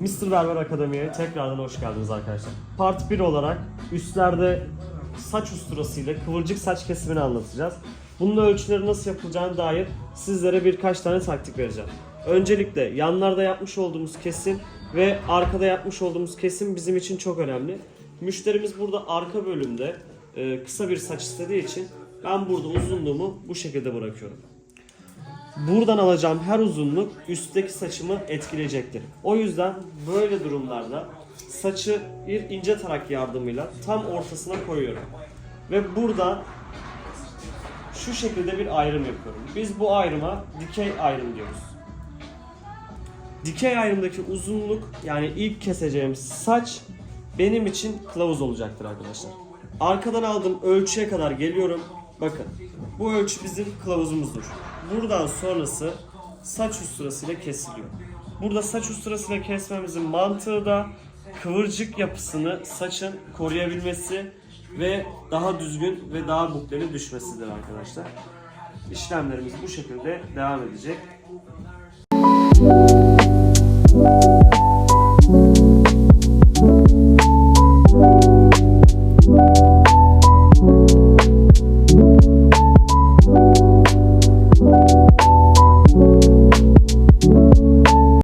Mr. Berber Akademi'ye tekrardan hoş geldiniz arkadaşlar. Part 1 olarak üstlerde saç usturasıyla kıvırcık saç kesimini anlatacağız. Bunun ölçüleri nasıl yapılacağına dair sizlere birkaç tane taktik vereceğim. Öncelikle yanlarda yapmış olduğumuz kesim ve arkada yapmış olduğumuz kesim bizim için çok önemli. Müşterimiz burada arka bölümde e, kısa bir saç istediği için ben burada uzunluğumu bu şekilde bırakıyorum. Buradan alacağım her uzunluk üstteki saçımı etkileyecektir. O yüzden böyle durumlarda saçı bir ince tarak yardımıyla tam ortasına koyuyorum. Ve burada şu şekilde bir ayrım yapıyorum. Biz bu ayrıma dikey ayrım diyoruz. Dikey ayrımdaki uzunluk yani ilk keseceğim saç benim için kılavuz olacaktır arkadaşlar. Arkadan aldığım ölçüye kadar geliyorum. Bakın bu ölçü bizim kılavuzumuzdur. Buradan sonrası saç usturasıyla kesiliyor. Burada saç usturasıyla kesmemizin mantığı da kıvırcık yapısını saçın koruyabilmesi ve daha düzgün ve daha bukleli düşmesidir arkadaşlar. İşlemlerimiz bu şekilde devam edecek.